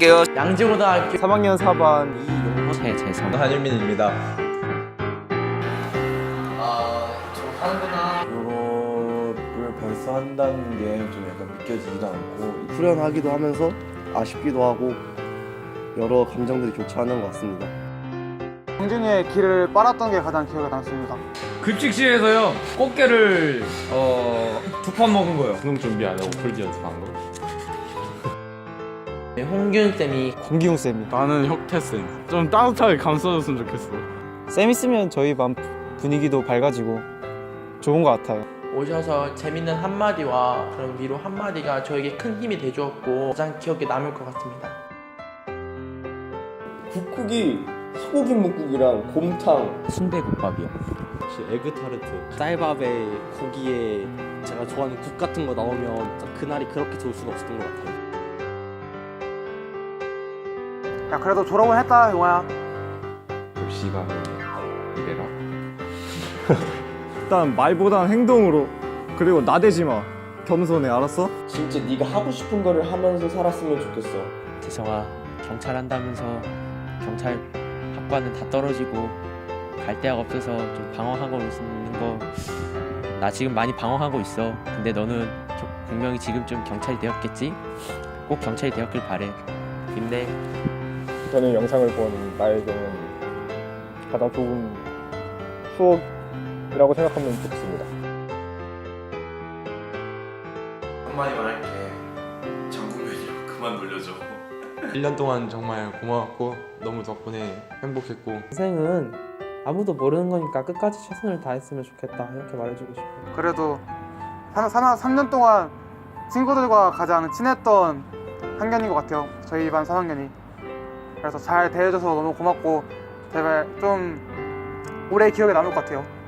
할게요. 양지고등학교 3학년 4반 이용호 최재성 한윤민입니다. 졸업을 벌써 한다는 게 좀 약간 믿겨지지도 않고 후련하기도 하면서 아쉽기도 하고 여러 감정들이 교차하는 것 같습니다. 경준이의 길을 빨았던 게 가장 기억에 남습니다. 급식실에서요 꽃게를 어, 두 판 먹은 거요. 수능 준비 안 하고 풀기 연습한 거? 홍균 쌤이 권기웅 쌤이. 나는 혁태쌤 좀 따뜻하게 감싸줬으면 좋겠어 쌤 있으면 저희 반 분위기도 밝아지고 좋은 것 같아요. 오셔서 재밌는 한마디와 그런 위로 한마디가 저에게 큰 힘이 돼주었고 가장 기억에 남을 것 같습니다. 국국이 소고기 묵국이랑 곰탕 순대국밥이요. 혹시 에그타르트 쌀밥에 고기에 제가 좋아하는 국 같은 거 나오면 그날이 그렇게 좋을 수가 없었던 것 같아요. 야 그래도 졸업은 했다 용화야. 시간을 이래라 일단 말보단 행동으로 그리고 나대지 마. 겸손해 알았어? 진짜 네가 하고 싶은 거를 하면서 살았으면 좋겠어. 재성아 경찰 한다면서 경찰 학과는 다 떨어지고 갈 데가 없어서 좀 방황하고 있는 거 나 지금 많이 방황하고 있어 근데 너는 저- 분명히 지금 좀 경찰이 되었겠지? 꼭 경찰이 되었길 바래 힘내 저는 영상을 본 나에게는 가장 좋은 추억이라고 생각하면 좋겠습니다. 한마디 말할게. 장국면이요. 그만 놀려줘. 1년 동안 정말 고마웠고 너무 덕분에 행복했고 인생은 아무도 모르는 거니까 끝까지 최선을 다했으면 좋겠다 이렇게 말해주고 싶어요. 그래도 3, 3년 동안 친구들과 가장 친했던 학년인 것 같아요. 저희 반 3학년이. 그래서 잘 대해줘서 너무 고맙고 제발 좀 오래 기억에 남을 것 같아요.